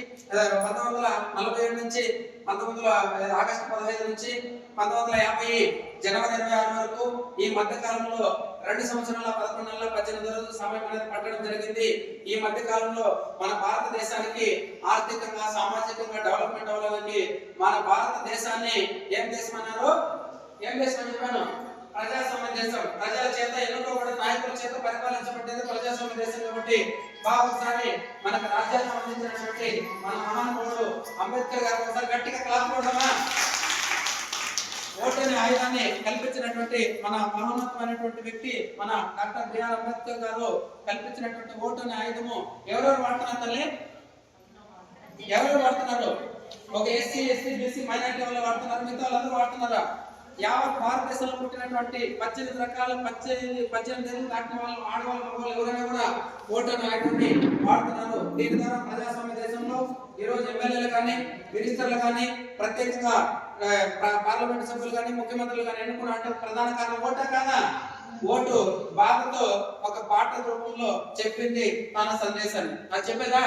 పంతొమ్మిది వందల నలభై ఏడు నుంచి పంతొమ్మిది వందల ఆగస్టు పదహైదు నుంచి పంతొమ్మిది వందల యాభై జనవరి ఇరవై ఆరు వరకు ఈ మధ్య కాలంలో రెండు సంవత్సరాల పదకొండు నెలల పద్దెనిమిది రోజులు సమయం అనేది పట్టడం జరిగింది. ఈ మధ్య కాలంలో మన భారతదేశానికి ఆర్థికంగా సామాజికంగా డెవలప్మెంట్ అవ్వడానికి మన భారతదేశాన్ని ఏం దేశం ఏం దేశం చెప్పాను? ప్రజాస్వామ్య దేశం. ప్రజల చేత ఎన్నుకోబడిన నాయకుల చేత పరిపాలించబడ్డది ప్రజాస్వామ్య దేశం కాబట్టి బాగా మనకు రాజ్యాంగం మన మహానుభావుడు అంబేద్కర్ గారు ఒకసారి గట్టిగా క్లాప్ కొడదామా? ఓటు అనే ఆయుధాన్ని కల్పించినటువంటి మన మహోన్నతమైనటువంటి వ్యక్తి మన డాక్టర్ బిఆర్ అంబేద్కర్ గారు కల్పించినటువంటి ఓటు అనే ఆయుధము ఎవరెవరు వాడుతున్నారు తల్లి? ఎవరెవరు వాడుతున్నారు? ఒక ఎస్సీ ఎస్సీ బీసీ మైనారిటీ వాళ్ళు వాడుతున్నారు మిగతా వాళ్ళందరూ వాడుతున్నారా? యావత్ భారతదేశంలో పుట్టినటువంటి పద్దెనిమిది రకాల పద్దెనిమిది పద్దెనిమిది దాటిన వాళ్ళు ఆడవాళ్ళు మగవాళ్ళు ఎవరైనా కూడా ఓటు అనే ఆయుధాన్ని వాడుతున్నారు. దీని ద్వారా ప్రజాస్వామ్య ఈరోజు ఈ ఎమ్మెల్యేలు కానీ మినిస్టర్లు కానీ ప్రత్యేకంగా పార్లమెంట్ సభ్యులు కానీ ముఖ్యమంత్రులు కానీ ఎన్నుకున్న అంటే ప్రధాన కారణం ఓటే కాదా? ఓటు బాధతో ఒక పాట రూపంలో చెప్పింది తన సందేశాన్ని అది చెప్పేదా?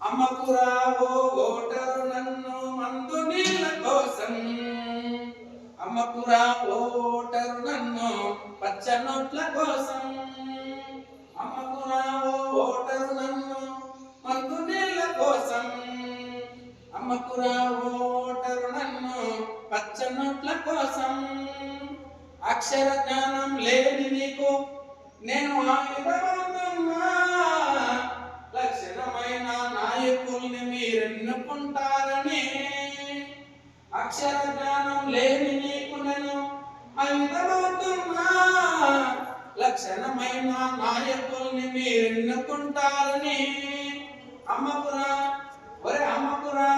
అమ్మకు రావో ఓటరు నన్ను మందు నీళ్ళ కోసం. అమ్మకు రావో ఓటరు నన్ను పచ్చ నోట్ల కోసం. అమ్మకు రావో ఓటరు పచ్చనోట్ల కోసం అక్షర జ్ఞానం లేని నీకు నేను లక్షణమైన నాయకుల్ని మీరెన్నుకుంటారని అక్షర జ్ఞానం లేని నీకు నేను ఆయుధమవుతున్నా లక్షణమైన నాయకుల్ని మీరెన్నుకుంటారని. అమ్మపురా ఒరే అమ్మపురా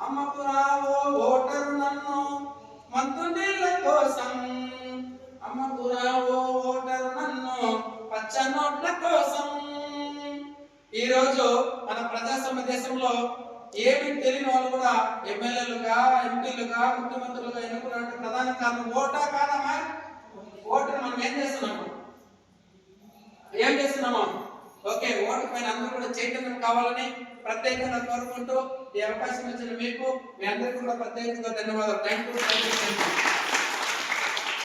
అమ్మపురా ఓ అమ్మపురా ఓ నన్ను పచ్చ నోట్ల కోసం. ఈ రోజు మన ప్రజాస్వామ్య దేశంలో ఏమి తెలియని వాళ్ళు కూడా ఎమ్మెల్యేలుగా ఎంపీలుగా ముఖ్యమంత్రులుగా ఎన్నుకున్నట్టు ప్రధాన కారణం ఓటా కాదమ్మా ఓటు మనం ఏం చేస్తున్నాము ఏం చేస్తున్నాము ఓకే ఓటు పైన అందరూ కూడా చైతన్యం కావాలని ప్రత్యేకంగా కోరుకుంటూ ఈ అవకాశం ఇచ్చిన మీకు మీ అందరికీ కూడా ప్రత్యేకంగా ధన్యవాదాలు. Thank you